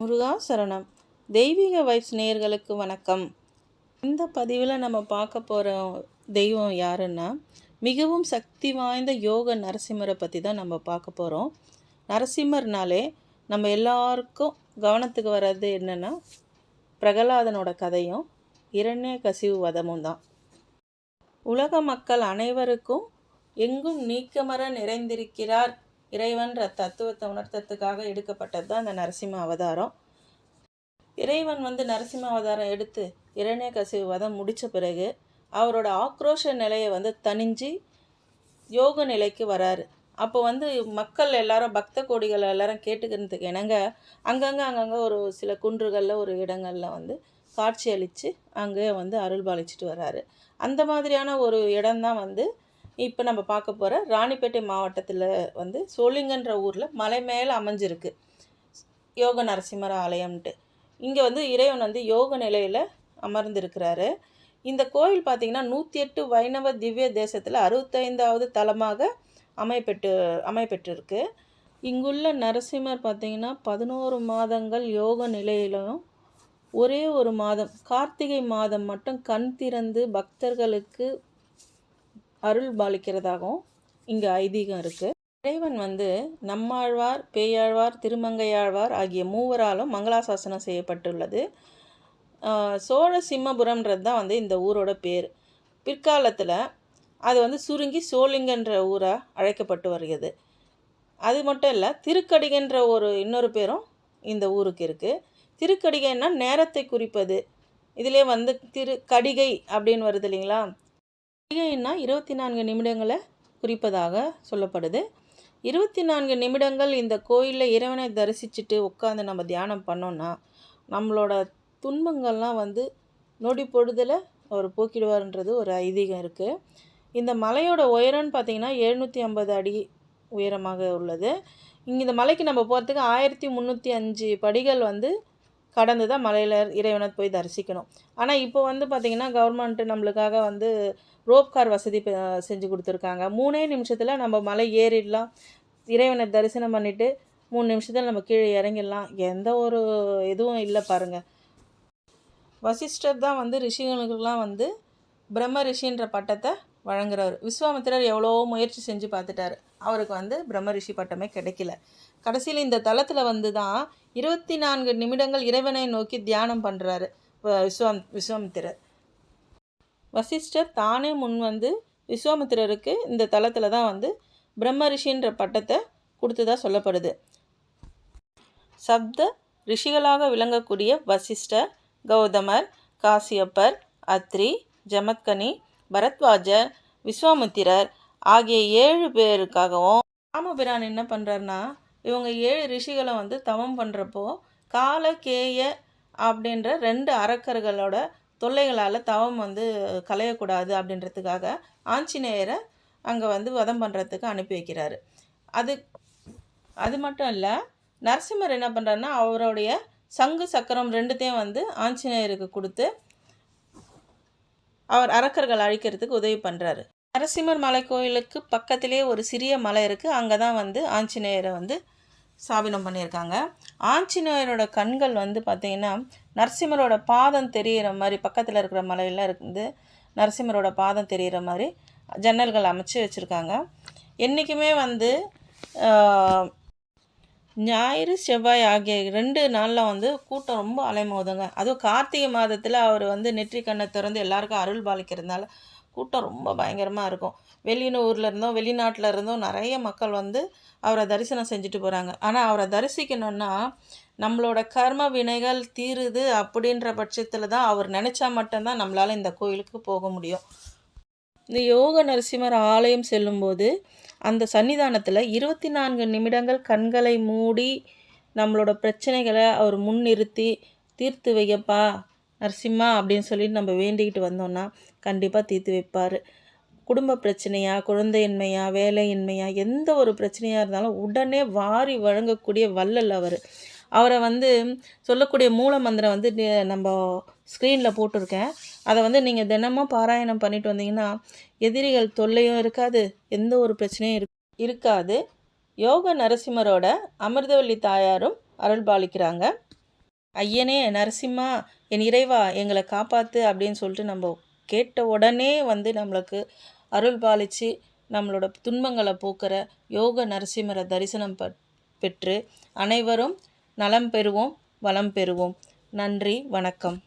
முருகா சரணம் தெய்வீக வைப்ஸ் நேயர்களுக்கு வணக்கம். இந்த பதிவில் நம்ம பார்க்க போகிற தெய்வம் யாருன்னா மிகவும் சக்தி வாய்ந்த யோக நரசிம்மரை பற்றி தான் நம்ம பார்க்க போகிறோம் நரசிம்மர்னாலே நம்ம எல்லாருக்கும் கவனத்துக்கு வர்றது என்னென்னா பிரகலாதனோட கதையும் இரண்ய கசிவு வதமும் தான். உலக மக்கள் அனைவருக்கும் எங்கும் நீக்கமர நிறைந்திருக்கிறார் இறைவன்ற தத்துவத்தை உணர்த்தத்துக்காக எடுக்கப்பட்டது தான் அந்த நரசிம்ம அவதாரம். இறைவன் வந்து நரசிம்ம அவதாரம் எடுத்து இரணிய கசிவு வதம் முடித்த பிறகு அவரோட ஆக்ரோஷ நிலையை வந்து தணிஞ்சு யோக நிலைக்கு வராரு. அப்போ வந்து மக்கள் எல்லாரும் பக்த கோடிகள் எல்லாரும் கேட்டுக்கிறதுக்கு இணங்க அங்கங்கே அங்கங்கே ஒரு சில குன்றுகளில் ஒரு இடங்களில் வந்து காட்சி அளித்து அங்கே வந்து அருள் பாலிச்சிட்டு வர்றாரு அந்த மாதிரியான ஒரு இடம்தான் வந்து இப்போ நம்ம பார்க்க போகிற ராணிப்பேட்டை மாவட்டத்தில் வந்து சோளிங்கன்ற ஊரில் மலை மேலே அமைஞ்சிருக்கு. யோக நரசிம்மர ஆலயம்ன்ட்டு. இங்கே வந்து இறைவன் வந்து யோக நிலையில் அமர்ந்திருக்கிறாரு. இந்த கோயில் பார்த்திங்கன்னா நூற்றி எட்டு வைணவ திவ்ய தேசத்தில் அறுபத்தைந்தாவது தலமாக அமைப்பெற்று அமைப்பெற்றிருக்கு. இங்குள்ள நரசிம்மர் பார்த்திங்கன்னா பதினோரு மாதங்கள் யோக நிலையிலும் ஒரே ஒரு மாதம் கார்த்திகை மாதம் மட்டும் கண் திறந்து பக்தர்களுக்கு அருள் பாலிக்கிறதாகவும் இங்கே ஐதீகம் இருக்குது இறைவன் வந்து நம்மாழ்வார் பேயாழ்வார் திருமங்கையாழ்வார் ஆகிய மூவராலும் மங்களாசாசனம் செய்யப்பட்டுள்ளது. சோழ சிம்மபுரம்ன்றது தான் வந்து இந்த ஊரோட பேர். பிற்காலத்தில் அது வந்து சுருங்கி சோழிங்கன்ற ஊராக அழைக்கப்பட்டு வருகிறது. அது மட்டும் இல்லை திருக்கடிகன்ற ஒரு இன்னொரு பேரும் இந்த ஊருக்கு இருக்குது திருக்கடிகைன்னா நேரத்தை குறிப்பது. இதிலே வந்து திரு கடிகை அப்படின்னு வருது இல்லைங்களா? கடிகைன்னா இருபத்தி நான்கு நிமிடங்களை குறிப்பதாக சொல்லப்படுது. இருபத்தி நான்கு நிமிடங்கள் இந்த கோயிலில் இறைவனை தரிசிச்சுட்டு உட்காந்து நம்ம தியானம் பண்ணோன்னா நம்மளோட துன்பங்கள்லாம் வந்து நொடி பொழுதில் அவர் போக்கிடுவார்ன்றது ஒரு ஐதீகம் இருக்குது இந்த மலையோட உயரம்னு பார்த்திங்கன்னா எழுநூற்றி ஐம்பது அடி உயரமாக உள்ளது. இங்கே இந்த மலைக்கு நம்ம போகிறதுக்கு ஆயிரத்தி முந்நூற்றி அஞ்சு படிகள் வந்து கடந்து தான் மலையில் இறைவனை போய் தரிசிக்கணும். ஆனால் இப்போ வந்து பார்த்திங்கன்னா கவர்மெண்ட்டு நம்மளுக்காக வந்து ரோப் கார் வசதி செஞ்சு கொடுத்துருக்காங்க. மூணே நிமிஷத்தில் நம்ம மலை ஏறிடலாம். இறைவனை தரிசனம் பண்ணிவிட்டு மூணு நிமிஷத்தில் நம்ம கீழே இறங்கிடலாம். எந்த ஒரு இதுவும் இல்லை பாருங்கள் வசிஷ்டர் தான் வந்து ரிஷிகளுக்கெல்லாம் வந்து பிரம்ம ரிஷின்ற பட்டத்தை வழங்குறாரு. விஸ்வாமித்திரர் எவ்வளோ முயற்சி செஞ்சு பார்த்துட்டாரு. அவருக்கு வந்து பிரம்ம ரிஷி பட்டமே கிடைக்கல. கடைசியில் இந்த தளத்தில் வந்து தான் இருபத்தி நான்கு நிமிடங்கள் இறைவனை நோக்கி தியானம் பண்ணுறாரு விஸ்வாம் விஸ்வாமித்திரர். வசிஷ்டர் தானே முன் வந்து விஸ்வாமித்திரருக்கு இந்த தளத்தில் தான் வந்து பிரம்ம ரிஷின்ற பட்டத்தை கொடுத்ததாக சொல்லப்படுது. சப்த ரிஷிகளாக விளங்கக்கூடிய வசிஷ்டர் கௌதமர் காசியப்பர் அத்ரி ஜமத்கனி பரத்வாஜர் விஸ்வாமித்திரர் ஆகிய ஏழு பேருக்காகவும் ராமபிரான் என்ன பண்ணுறாருனா இவங்க ஏழு ரிஷிகளை வந்து தவம் பண்ணுறப்போ கால கேய அப்படின்ற ரெண்டு அரக்கர்களோட தொல்லைகளால் தவம் வந்து கலையக்கூடாது அப்படின்றதுக்காக ஆஞ்சநேயரை அங்கே வந்து வதம் பண்ணுறதுக்கு அனுப்பி வைக்கிறாரு. அது அது மட்டும் இல்லை நரசிம்மர் என்ன பண்ணுறாருன்னா அவருடைய சங்கு சக்கரம் ரெண்டுத்தையும் வந்து ஆஞ்சநேயருக்கு கொடுத்து அவர் அரக்கர்கள் அழிக்கிறதுக்கு உதவி பண்ணுறாரு நரசிம்மர் மலை கோயிலுக்கு பக்கத்திலே ஒரு சிறிய மலை இருக்குது அங்கே தான் வந்து ஆஞ்சநேயரை வந்து ஸ்தாபினம் பண்ணியிருக்காங்க. ஆஞ்சநேயரோட கண்கள் வந்து பார்த்திங்கன்னா நரசிம்மரோட பாதம் தெரிகிற மாதிரி பக்கத்தில் இருக்கிற மலையெல்லாம் இருக்குது நரசிம்மரோட பாதம் தெரிகிற மாதிரி ஜன்னல்கள் அமைச்சு வச்சுருக்காங்க. என்றைக்குமே வந்து ஞாயிறு செவ்வாய் ஆகிய ரெண்டு நாளில் வந்து கூட்டம் ரொம்ப அலைமோதுங்க. அதுவும் கார்த்திகை மாதத்தில் அவர் வந்து நெற்றி கண்ணை திறந்து எல்லாருக்கும் அருள் பாலிக்கிறதுனால கூட்டம் ரொம்ப பயங்கரமாக இருக்கும். வெளியூரில் இருந்தும் வெளிநாட்டில் இருந்தும் நிறைய மக்கள் வந்து அவரை தரிசனம் செஞ்சுட்டு போகிறாங்க ஆனால் அவரை தரிசிக்கணுன்னா நம்மளோட கர்ம வினைகள் தீருது அப்படின்ற பட்சத்தில் தான் அவர் நினச்சா மட்டும்தான் நம்மளால் இந்த கோயிலுக்கு போக முடியும். இந்த யோக நரசிம்மர் ஆலயம் செல்லும்போது அந்த சன்னிதானத்தில் இருபத்தி நான்கு நிமிடங்கள் கண்களை மூடி நம்மளோட பிரச்சனைகளை அவர் முன்னிறுத்தி தீர்த்து வையப்பா நரசிம்மா அப்படின்னு சொல்லிட்டு நம்ம வேண்டிக்கிட்டு வந்தோம்னா கண்டிப்பாக தீர்த்து வைப்பார். குடும்ப பிரச்சனையா குழந்தையின்மையா வேலையின்மையா எந்த ஒரு பிரச்சனையாக இருந்தாலும் உடனே வாரி வழங்கக்கூடிய வள்ளல் அவர். அவரை வந்து சொல்லக்கூடிய மூல மந்திரம் வந்து நம்ம ஸ்க்ரீனில் போட்டிருக்கேன். அதை வந்து நீங்கள் தினமும் பாராயணம் பண்ணிட்டு வந்தீங்கன்னா எதிரிகள் தொல்லையும் இருக்காது எந்த ஒரு பிரச்சனையும் இரு இருக்காது. யோக நரசிம்மரோட அமிர்தவல்லி தாயாரும் அருள் பாலிக்கிறாங்க. ஐயனே நரசிம்மா என் இறைவா எங்களை காப்பாற்று அப்படின்னு சொல்லிட்டு நம்ம கேட்ட உடனே வந்து நம்மளுக்கு அருள் பாலித்து நம்மளோட துன்பங்களை போக்குற யோக நரசிம்மரை தரிசனம் ப பெற்று அனைவரும் நலம் பெறுவோம் வளம் பெறுவோம். நன்றி வணக்கம்.